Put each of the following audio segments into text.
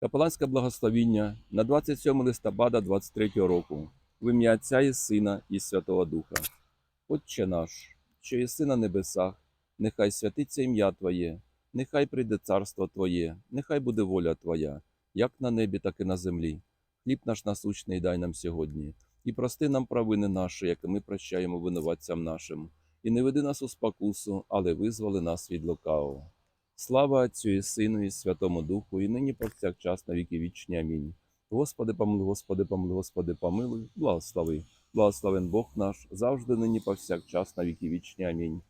Капеланське благословіння на 27 листопада 23 року в ім'я Отця і Сина і Святого Духа. Отче наш, що єси на небесах, нехай святиться ім'я Твоє, нехай прийде царство Твоє, нехай буде воля Твоя, як на небі, так і на землі. Хліб наш насущний дай нам сьогодні, і прости нам провини наші, як ми прощаємо винуватцям нашим. І не веди нас у спокусу, але визволи нас від лукавого. Слава Отцю і Сину, і Святому Духу, і нині повсякчас на віки вічні. Амінь. Господи, помилуй, Господи, помилуй, Господи, помилуй, благослови. Благословен Бог наш, завжди нині повсякчас на віки вічні. Амінь.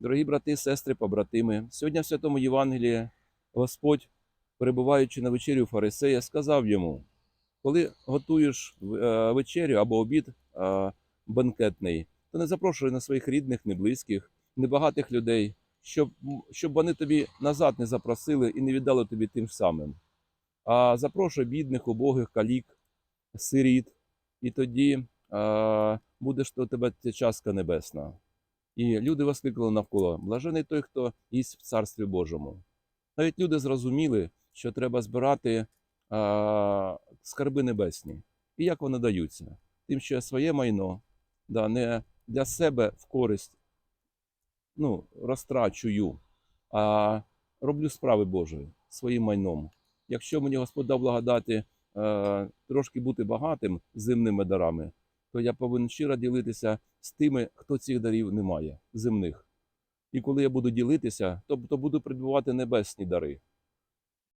Дорогі брати, сестри, побратими, сьогодні в Святому Євангелії Господь, перебуваючи на вечері у фарисея, сказав йому: коли готуєш е, вечерю або обід е, бенкетний, то не запрошуй на своїх рідних, не близьких, небагатих людей, щоб, щоб вони тобі назад не запросили і не віддали тобі тим самим. А запрошуй бідних, убогих, калік, сиріт, і тоді е, буде у тебе ця частка небесна. І люди воскликали навколо: блажений той, хто їсть в Царстві Божому. Навіть люди зрозуміли, що треба збирати е, скарби небесні. І як вони даються? Тим, що своє майно да, не для себе в користь ну, розтрачую, а роблю справи Божої своїм майном. Якщо мені Господь дав благодати е, трошки бути багатим земними дарами, то я повинен щиро ділитися з тими, хто цих дарів не має, земних. І коли я буду ділитися, то, то буду придбувати небесні дари.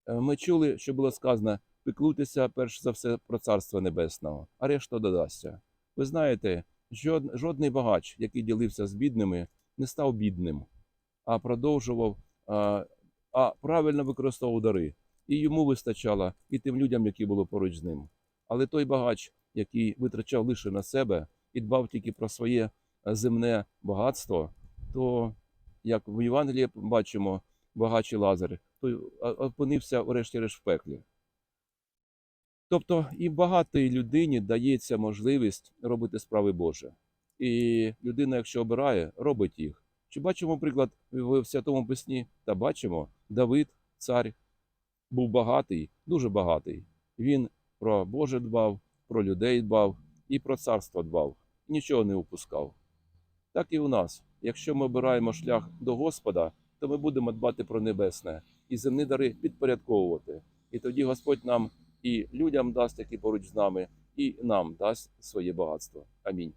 Е, Ми чули, що було сказано: піклуйтеся перш за все про царство небесного, а решта додасться. Ви знаєте, жод- жодний багач, який ділився з бідними, не став бідним, а продовжував, а, а правильно використовував дари. І йому вистачало, і тим людям, які були поруч з ним. Але той багач, який витрачав лише на себе і дбав тільки про своє е, земне багатство, то, як в Євангелії бачимо, багач і Лазар, той опинився врешті-решт в пеклі. Тобто і багатій людині дається можливість робити справи Божі. І людина, якщо обирає, робить їх. Чи бачимо приклад в Святому Письмі? Та бачимо, Давид, цар, був багатий, дуже багатий. Він про Боже дбав, про людей дбав і про царство дбав, нічого не упускав. Так і у нас. Якщо ми обираємо шлях до Господа, то ми будемо дбати про небесне і земні дари підпорядковувати. І тоді Господь нам і людям дасть, які поруч з нами, і нам дасть своє багатство. Амінь.